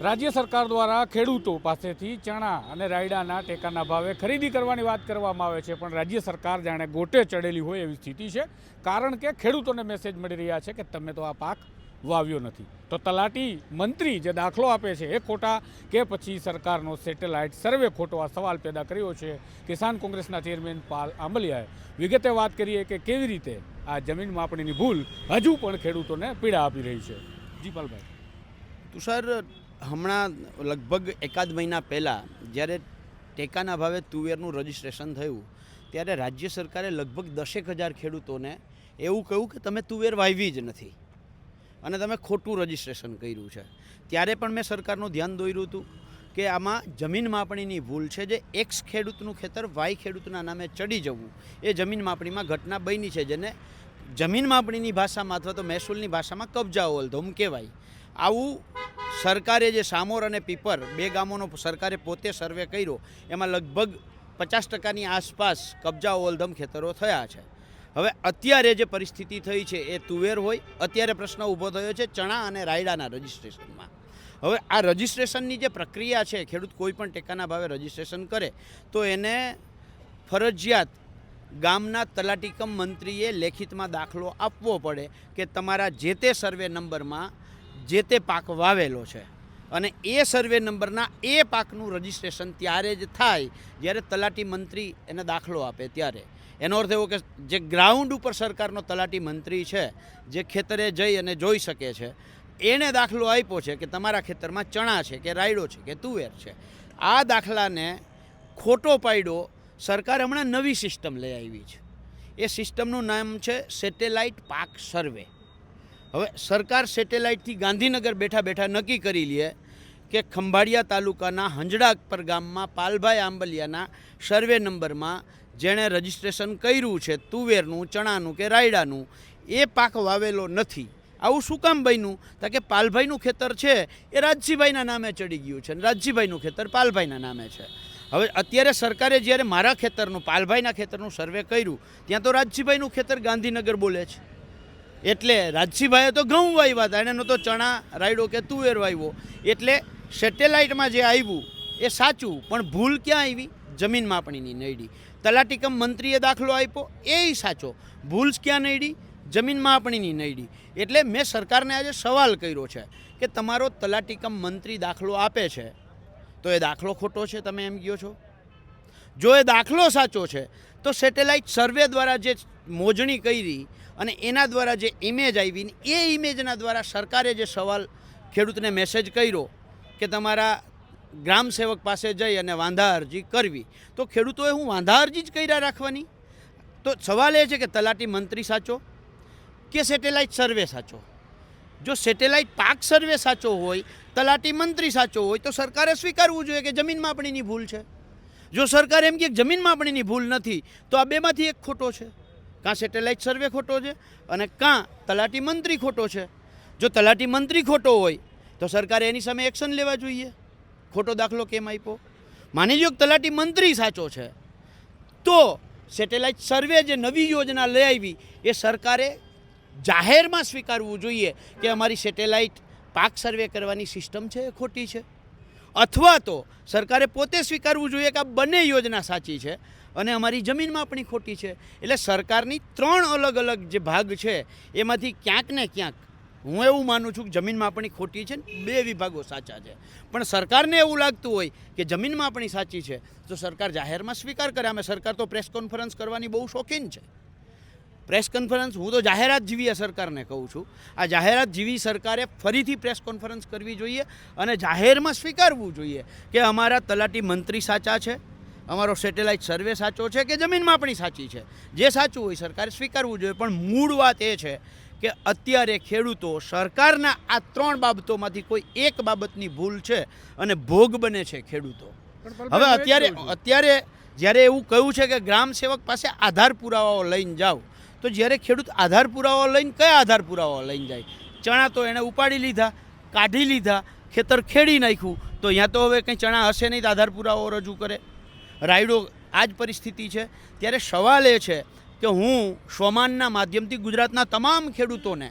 રાજ્ય સરકાર દ્વારા ખેડૂતો પાસેથી ચણા અને રાયડાના ટેકાના ભાવે ખરીદી કરવાની વાત કરવામાં આવે છે, પણ રાજ્ય સરકાર જાણે ગોટે ચડેલી હોય એવી સ્થિતિ છે, કારણ કે ખેડૂતોને મેસેજ મળી રહ્યા છે કે તમે તો આ પાક વાવ્યો નથી. તો તલાટી મંત્રી જે દાખલો આપે છે એ ખોટા કે પછી સરકારનો સેટેલાઇટ સર્વે ખોટો આ સવાલ પેદા કર્યો છે, કિસાન કોંગ્રેસના ચેરમેન પાલ આંબલિયાએ. વિગતે વાત કરીએ કે કેવી રીતે આ જમીન માપણીની ભૂલ હજુ પણ ખેડૂતોને પીડા આપી રહી છે. જીપાલભાઈ. તુષાર હમણાં લગભગ એકાદ મહિના પહેલાં જ્યારે ટેકાના ભાવે તુવેરનું રજિસ્ટ્રેશન થયું, ત્યારે રાજ્ય સરકારે લગભગ દસેક હજાર ખેડૂતોને એવું કહ્યું કે તમે તુવેર વાવી જ નથી અને તમે ખોટું રજિસ્ટ્રેશન કર્યું છે. ત્યારે પણ મેં સરકારનું ધ્યાન દોર્યું હતું કે આમાં જમીન માપણીની ભૂલ છે જે એક્સ ખેડૂતનું ખેતર વાય ખેડૂતના નામે ચડી જવું, એ જમીન માપણીમાં ઘટના બની છે જેને જમીન માપણીની ભાષામાં અથવા તો મહેસૂલની ભાષામાં કબજા ઓલધોમ કહેવાય. આવું સરકારે જે સામોર અને પીપર બે ગામોનો સરકારે પોતે સર્વે કર્યો, એમાં લગભગ પચાસ ટકાની આસપાસ કબજા ઓલધમ ખેતરો થયા છે. હવે અત્યારે જે પરિસ્થિતિ થઈ છે એ તુવેર હોય, અત્યારે પ્રશ્ન ઊભો થયો છે ચણા અને રાયડાના રજિસ્ટ્રેશનમાં. હવે આ રજિસ્ટ્રેશનની જે પ્રક્રિયા છે, ખેડૂત કોઈ પણ ટેકાના ભાવે રજિસ્ટ્રેશન કરે, તો એને ફરજિયાત ગામના તલાટીકમ મંત્રીએ લેખિતમાં દાખલો આપવો પડે કે તમારા જે તે સર્વે નંબરમાં જે તે પાક વાવેલો છે. અને એ સર્વે નંબરના એ પાકનું રજિસ્ટ્રેશન ત્યારે જ થાય જ્યારે તલાટી મંત્રી એને દાખલો આપે ત્યારે. એનો અર્થ એવો કે જે ગ્રાઉન્ડ ઉપર સરકારનો તલાટી મંત્રી છે, જે ખેતરે જઈ અને જોઈ શકે છે એણે દાખલો આપ્યો છે કે તમારા ખેતરમાં ચણા છે કે રાયડો છે કે તુવેર છે. આ દાખલાને ખોટો પાડ્યો સરકાર હમણાં નવી સિસ્ટમ લઈ આવી છે. એ સિસ્ટમનું નામ છે સેટેલાઇટ પાક સર્વે. હવે સરકાર સેટેલાઇટથી ગાંધીનગર બેઠા બેઠા નક્કી કરી લે કે ખંભાળિયા તાલુકાના હંજડાપર ગામમાં પાલભાઈ આંબલિયાના સર્વે નંબરમાં જેણે રજિસ્ટ્રેશન કર્યું છે, તુવેરનું, ચણાનું કે રાયડાનું, એ પાક વાવેલો નથી. આવું શું કામ બન્યું? તો કે પાલભાઈનું ખેતર છે, એ રાજજીભાઈના નામે ચડી ગયું છે અને રાજજીભાઈનું ખેતર પાલભાઈના નામે છે. હવે અત્યારે સરકારે જ્યારે મારા ખેતરનું, પાલભાઈના ખેતરનું સર્વે કર્યું, ત્યાં તો રાજજીભાઈનું ખેતર ગાંધીનગર બોલે છે. એટલે રાજસીભાઈએ તો ઘઉં વાવ્યા હતા. એને તો ચણા રાયડો કે તુવેર વાવ્યો. એટલે સેટેલાઇટમાં જે આવ્યું એ સાચું, પણ ભૂલ ક્યાં આવી? જમીન માપણીની નડી તલાટીકમ મંત્રીએ દાખલો આપ્યો એ સાચો. ભૂલ ક્યાં નડી જમીન માપણીની નડી એટલે મેં સરકારને આજે સવાલ કર્યો છે કે તમારો તલાટીકમ મંત્રી દાખલો આપે છે, તો એ દાખલો ખોટો છે? તમે એમ કહો છો? જો એ દાખલો સાચો છે તો સેટેલાઇટ સર્વે દ્વારા જે મોજણી કરી અને એના દ્વારા જે ઇમેજ આવી એ ઇમેજના દ્વારા સરકારે જે સવાલ ખેડૂતને મેસેજ કર્યો કે તમારા ગ્રામ સેવક પાસે જઈ અને વાંધા અરજી કરવી. તો ખેડૂતોએ હું વાંધા અરજી જ કર્યા રાખવાની? તો સવાલ એ છે કે તલાટી મંત્રી સાચો કે સેટેલાઇટ સર્વે સાચો? જો સેટેલાઇટ પાક સર્વે સાચો હોય, તલાટી મંત્રી સાચો હોય, તો સરકારે સ્વીકારવું જોઈએ કે જમીન માપણીની ભૂલ છે. જો સરકાર એમ કે જમીન માપણીની ભૂલ નથી, તો આ બેમાંથી એક ખોટો છે. કાં સેટેલાઇટ સર્વે ખોટો છે અને કાં તલાટી મંત્રી ખોટો છે. જો તલાટી મંત્રી ખોટો હોય, તો સરકારે એની સામે એક્શન લેવા જોઈએ. ખોટો દાખલો કેમ આપ્યો? માની લો તલાટી મંત્રી સાચો છે, તો સેટેલાઇટ સર્વે જે નવી યોજના લઈ આવી, એ સરકારે જાહેરમાં સ્વીકારવું જોઈએ કે અમારી સેટેલાઇટ પાક સર્વે કરવાની સિસ્ટમ છે એ ખોટી છે. અથવા તો સરકારે પોતે સ્વીકારવું જોઈએ કે આ બંને યોજના સાચી છે અને અમારી જમીન માપણી ખોટી છે. એટલે સરકારની ત્રણ અલગ અલગ જે ભાગ છે, એમાંથી ક્યાંક ને ક્યાંક હું એવું માનું છું કે જમીન માપણી ખોટી છે ને બે વિભાગો સાચા છે. પણ સરકારને એવું લાગતું હોય કે જમીન માપણી સાચી છે, તો સરકાર જાહેરમાં સ્વીકાર કરે. અમે સરકાર તો પ્રેસ કોન્ફરન્સ કરવાની બહુ શોખીન છે. પ્રેસ કોન્ફરન્સ હું તો જાહેરાત જીવી સરકારને કહું છું. આ જાહેરાત જીવી સરકારે ફરીથી પ્રેસ કોન્ફરન્સ કરવી જોઈએ અને જાહેરમાં સ્વીકારવું જોઈએ કે અમારા તલાટી મંત્રી સાચા છે અમારો સેટેલાઇટ સર્વે સાચો છે કે જમીન માપણી સાચી છે. જે સાચું હોય સરકારે સ્વીકારવું જોઈએ પણ મૂળ વાત એ છે કે અત્યારે ખેડૂતો સરકારના આ ત્રણ બાબતોમાંથી કોઈ એક બાબતની ભૂલ છે અને ભોગ બને છે ખેડૂતો. હવે અત્યારે અત્યારે જ્યારે એવું કહ્યું છે કે ગ્રામ સેવક પાસે આધાર પુરાવાઓ લઈને જાઓ તો જ્યારે ખેડૂત આધાર પુરાવાઓ લઈને કયા આધાર પુરાવા લઈને જાય? ચણા તો એણે ઉપાડી લીધા, કાઢી લીધા, ખેતર ખેડી નાખ્યું, તો અહીંયા તો હવે કંઈ ચણા હશે નહીં તો આધાર પુરાવો રજૂ કરે. રાયડો આ જ પરિસ્થિતિ છે. ત્યારે સવાલ એ છે કે હું સ્વમાનના માધ્યમથી ગુજરાતના તમામ ખેડૂતોને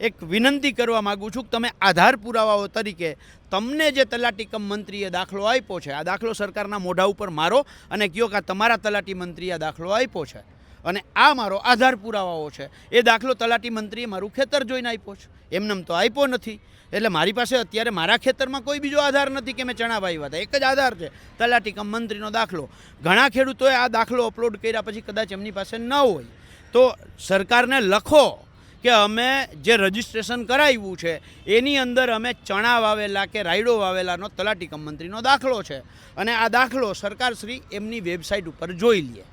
એક વિનંતી કરવા માગું છું કે તમે આધાર પુરાવાઓ તરીકે તમને જે તલાટી કમ મંત્રીએ દાખલો આપ્યો છે, આ દાખલો સરકારના મોઢા ઉપર મારો અને કહો કે તમારા તલાટી મંત્રીએ દાખલો આપ્યો છે. અને આ મારો આધાર પુરાવાઓ છે. એ દાખલો તલાટી મંત્રીએ મારું ખેતર જોઈને આપ્યો છે. એમનેમ તો આપ્યો નથી. એટલે મારી પાસે અત્યારે મારા ખેતરમાં કોઈ બીજો આધાર નથી કે મેં ચણા વાવ્યા હતા. એક જ આધાર છે, તલાટી કમ મંત્રીનો દાખલો. ઘણા ખેડૂતોએ આ દાખલો અપલોડ કર્યા પછી કદાચ એમની પાસે ન હોય. તો સરકારને લખો કે અમે જે રજિસ્ટ્રેશન કરાવ્યું છે, એની અંદર અમે ચણા વાવેલા કે રાયડો વાવેલાનો તલાટી કમ મંત્રીનો દાખલો છે. અને આ દાખલો સરકારશ્રી એમની વેબસાઇટ ઉપર જોઈ લે.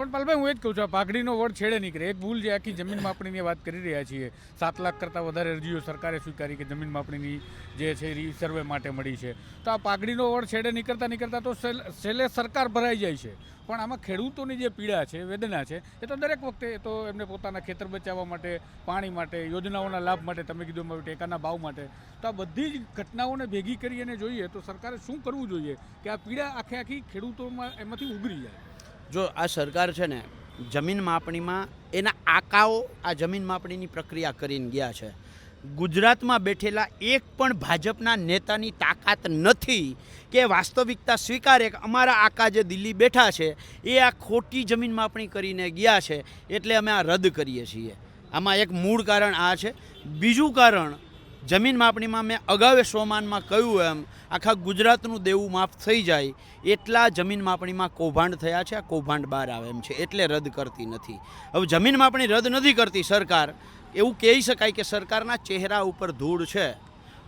પણ પાલભાઈ, હું એ જ કહું છું, આ પાઘડીનો વડ છેડે નીકળે. એક ભૂલ જે આખી જમીન માપણીની વાત કરી રહ્યા છીએ. સાત લાખ કરતાં વધારે અરજીઓ સરકારે સ્વીકારી કે જમીન માપણીની જે છે રી સર્વે માટે મળી છે. તો આ પાઘડીનો વડ છેડે નીકળતા નીકળતા તો છેલ્લે- સરકાર ભરાઈ જાય છે. પણ આમાં ખેડૂતોની જે પીડા છે, વેદના છે, એ તો દરેક વખતે એ તો એમને પોતાના ખેતર બચાવવા માટે, પાણી માટે, યોજનાઓના લાભ માટે તમે કીધું એમ ટેકાના ભાવ માટે. તો આ બધી જ ઘટનાઓને ભેગી કરી અને જોઈએ તો સરકારે શું કરવું જોઈએ કે આ પીડા આખે આખી ખેડૂતોમાં એમાંથી ઉગરી જાય. જો આ સરકાર છે ને જમીન માપણીમાં એના આકાઓ આ જમીન માપણીની પ્રક્રિયા કરીને ગયા છે. ગુજરાતમાં બેઠેલા એક પણ ભાજપના નેતાની તાકાત નથી કે વાસ્તવિકતા સ્વીકારે કે અમારા આકા જે દિલ્હી બેઠા છે, એ આ ખોટી જમીન માપણી કરીને ગયા છે, એટલે અમે આ રદ કરીએ છીએ. આમાં એક મૂળ કારણ આ છે. બીજું કારણ જમીન માપણીમાં મેં અગાઉ સોમાનમાં કહ્યું એમ, આખા ગુજરાતનું દેવું માફ થઈ જાય એટલા જમીન માપણીમાં કૌભાંડ થયા છે, આ કૌભાંડ બહાર આવે એમ છે, એટલે રદ કરતી નથી. હવે જમીન માપણી રદ નથી કરતી સરકાર, એવું કહી શકાય કે સરકારના ચહેરા ઉપર ધૂળ છે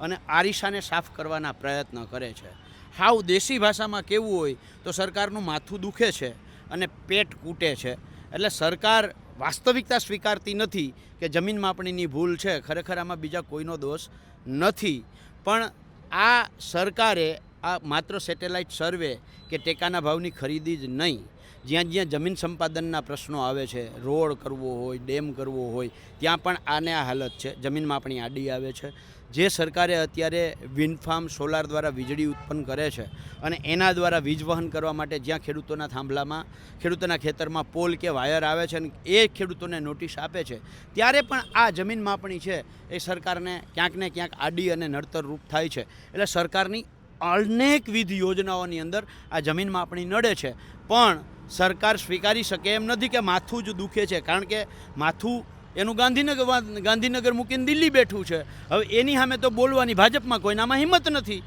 અને આરીસાને સાફ કરવાના પ્રયત્ન કરે છે. હાવ દેશી ભાષામાં કેવું હોય તો સરકારનું માથું દુખે છે અને પેટ કૂટે છે. એટલે સરકાર વાસ્તવિકતા સ્વીકારતી નથી કે જમીન માપણીની ભૂલ છે, ખરેખર આમાં બીજા કોઈનો દોષ નથી. પણ આ સરકારે આ માત્ર સેટેલાઇટ સર્વે કે ટેકાના ભાવની ખરીદી જ નહીં. જ્યાં જ્યાં જમીન સંપાદનના પ્રશ્નો આવે છે, રોડ કરવો હોય, ડેમ કરવો હોય, ત્યાં પણ આને આ હાલત છે. જમીન માપણી આડી આવે છે. જે સરકારે અત્યારે વિન્ડ સોલાર દ્વારા વીજળી ઉત્પન્ન કરે છે અને એના દ્વારા વીજ વહન કરવા માટે જ્યાં ખેડૂતોના થાંભલામાં, ખેડૂતોના ખેતરમાં પોલ કે વાયર આવે છે અને એ ખેડૂતોને નોટિસ આપે છે, ત્યારે પણ આ જમીન માપણી છે એ સરકારને ક્યાંક ને ક્યાંક આડી અને નડતર રૂપ થાય છે. એટલે સરકારની અનેકવિધ યોજનાઓની અંદર આ જમીન માપણી નડે છે. પણ સરકાર સ્વીકારી શકે એમ નથી કે માથું જ દુખે છે. કારણ કે માથું એનું ગાંધીનગર ગાંધીનગર મૂકીને દિલ્હી બેઠું છે. હવે એની સામે તો બોલવાની ભાજપમાં કોઈનામાં હિંમત નથી.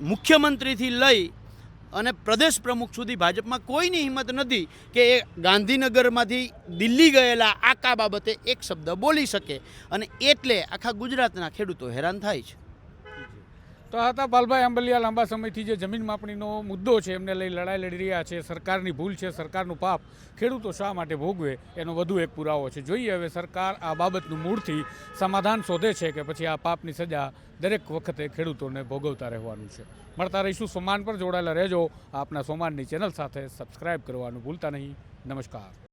મુખ્યમંત્રીથી લઈ અને પ્રદેશ પ્રમુખ સુધી ભાજપમાં કોઈની હિંમત નથી કે એ ગાંધીનગરમાંથી દિલ્હી ગયેલા આકા બાબતે એક શબ્દ બોલી શકે. અને એટલે આખા ગુજરાતના ખેડૂતો હેરાન થાય છે. તો આ હતા પાલભાઈ આંબલિયા લાંબા સમયથી જે જમીન માપણીનો મુદ્દો છે, એમને લઈ લડાઈ લડી રહ્યા છે, સરકારની ભૂલ છે, સરકારનું પાપ. ખેડૂતો શા માટે ભોગવે? એનો વધુ એક પુરાવો છે. જોઈએ હવે સરકાર આ બાબતનું મૂળથી સમાધાન શોધે છે કે પછી આ પાપની સજા દરેક વખતે ખેડૂતોને ભોગવતા રહેવાનું છે. મળતા રહીશું સોમાન પર. જોડાયેલા રહેજો. આપના સોમાનની ચેનલ સાથે સબસ્ક્રાઈબ કરવાનું ભૂલતા નહીં. નમસ્કાર.